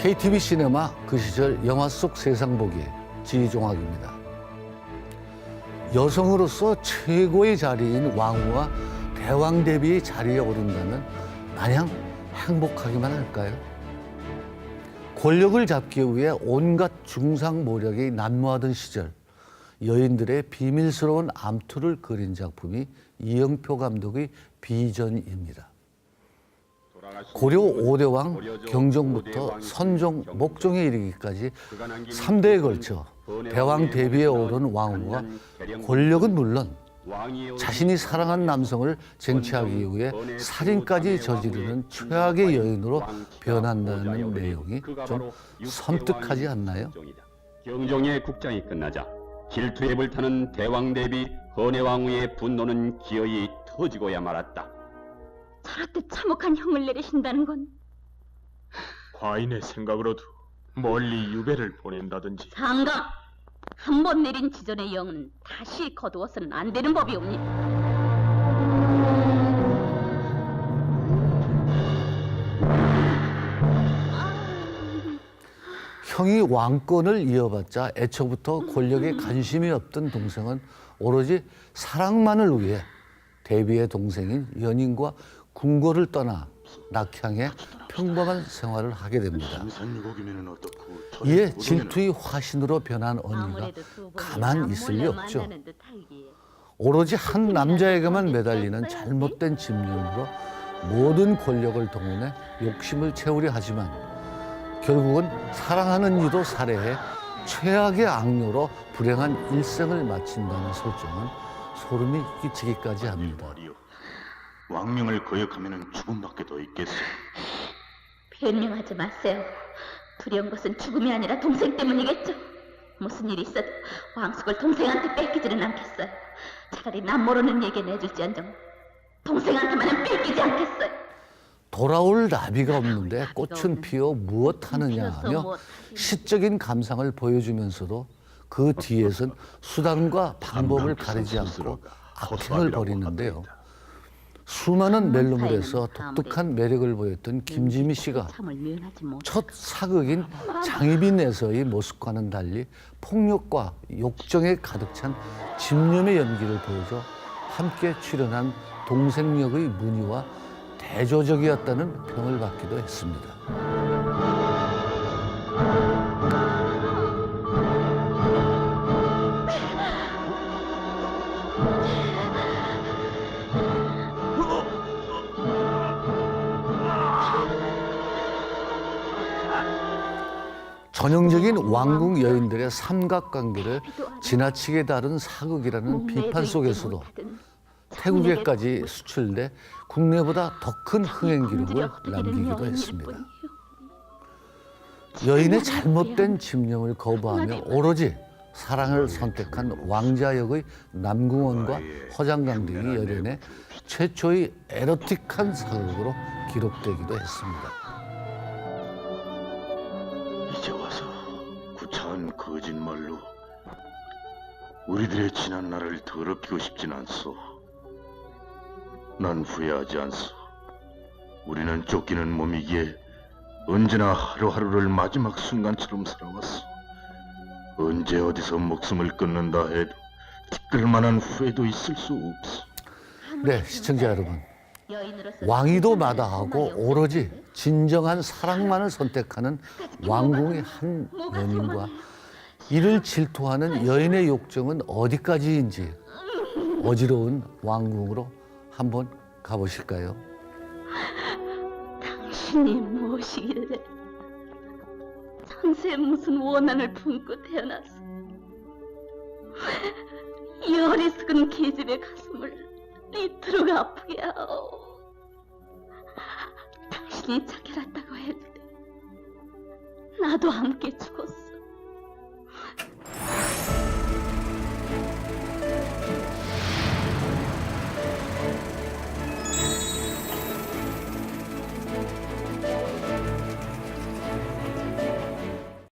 KTV 시네마 그 시절 영화 속 세상 보기 지종학입니다. 여성으로서 최고의 자리인 왕후와 대왕 대비의 자리에 오른다면 마냥 행복하기만 할까요? 권력을 잡기 위해 온갖 중상 모략이 난무하던 시절 여인들의 비밀스러운 암투를 그린 작품이 이영표 감독의 비전입니다. 고려 오대왕 경종부터 선종, 목종에 이르기까지 삼대에 걸쳐 대왕 대비에 오른 왕후가 권력은 물론 자신이 사랑한 남성을 쟁취하기 위해 살인까지 저지르는 최악의 여인으로 변한다는 내용이 좀 섬뜩하지 않나요? 경종의 국장이 끝나자 질투에 불타는 대왕 대비 헌해왕후의 분노는 기어이 터지고야 말았다. 저렇듯 참혹한 형을 내리신다는 건 과인의 생각으로도 멀리 유배를 보낸다든지 상감 한번 내린 지전의 영은 다시 거두어서는 안 되는 법이옵니다. 형이 왕권을 이어받자 애초부터 권력에 관심이 없던 동생은 오로지 사랑만을 위해 대비의 동생인 연인과 궁궐을 떠나 낙향에 평범한 생활을 하게 됩니다. 이에 질투의 화신으로 변한 언니가 가만 있을 리 없죠. 오로지 한 남자에게만 매달리는 잘못된 집념으로 모든 권력을 동원해 욕심을 채우려 하지만 결국은 사랑하는 이도 살해해 최악의 악녀로 불행한 일생을 마친다는 설정은 소름이 끼치기까지 합니다. 왕명을 거역하면 죽음밖에 더 있겠어. 변명하지 마세요. 두려운 것은 죽음이 아니라 동생 때문이겠죠. 무슨 일이 있어도 왕숙을 동생한테 뺏기지는 않겠어요. 차라리 남 모르는 얘기 내줄지언정 동생한테만은 뺏기지 않겠어요. 돌아올 나비가 없는데 꽃은 피어 무엇 하느냐 하며 시적인 감상을 보여주면서도 그 뒤에선 수단과 방법을 가리지 않고 악행을 벌이는데요. 수많은 멜로물에서 독특한 매력을 보였던 김지미 씨가 참을 면하지 못. 첫 사극인 장희빈에서의 모습과는 달리 폭력과 욕정에 가득 찬 집념의 연기를 보여줘 함께 출연한 동생 역의 문희와 대조적이었다는 평을 받기도 했습니다. 전형적인 왕궁 여인들의 삼각관계를 지나치게 다룬 사극이라는 비판 속에서도 태국에까지 수출돼 국내보다 더 큰 흥행 기록을 남기기도 했습니다. 여인의 잘못된 집념을 거부하며 오로지 사랑을 선택한 왕자 역의 남궁원과 허장강 등이 열연해 최초의 에로틱한 사극으로 기록되기도 했습니다. 거짓말로 우리들의 지난 날을 더럽히고 싶진 않소. 난 후회하지 않소. 우리는 쫓기는 몸이기에 언제나 하루하루를 마지막 순간처럼 살아왔어. 언제 어디서 목숨을 끊는다 해도 티끌만한 후회도 있을 수 없어. 네, 시청자 여러분. 왕위도 마다하고 오로지 진정한 사랑만을 선택하는 왕궁의 한 연인과 이를 질투하는 여인의 욕정은 어디까지인지 어지러운 왕궁으로 한번 가보실까요? 당신이 무엇이길래 상세에 무슨 원한을 품고 태어났어? 이 어리석은 계집의 가슴을 이토록 아프게 하오. 당신이 착해놨다고 해도 돼. 나도 함께 죽었어.